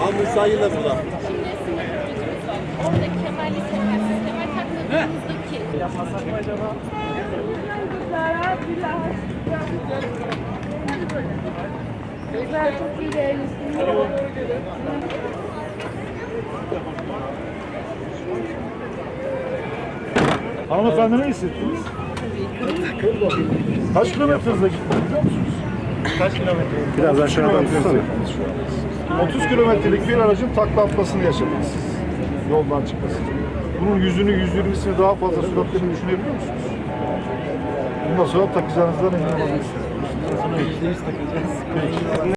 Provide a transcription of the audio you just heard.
Ha Musa'yı da burada. Şimdi sizin oradaki kemerli kemersiz kemer takmadığınızda Yapmasak mı acaba? Güzel çok iyi değerlisiniz. Hanımefendi ne hissettiniz? Kaç kilometre hızla gittiniz biliyor musunuz? Kaç kilometre? Biraz aşağıdan tutsana. 30 kilometrelik bir aracın takla atmasını yaşadınız siz. Yoldan çıkması. Bunun yüzünü, 120'sini daha fazla süratlerini düşünebiliyor musunuz? Bundan sonra takacağınızdan emin olabilirsiniz. Sonra %100 takacağız.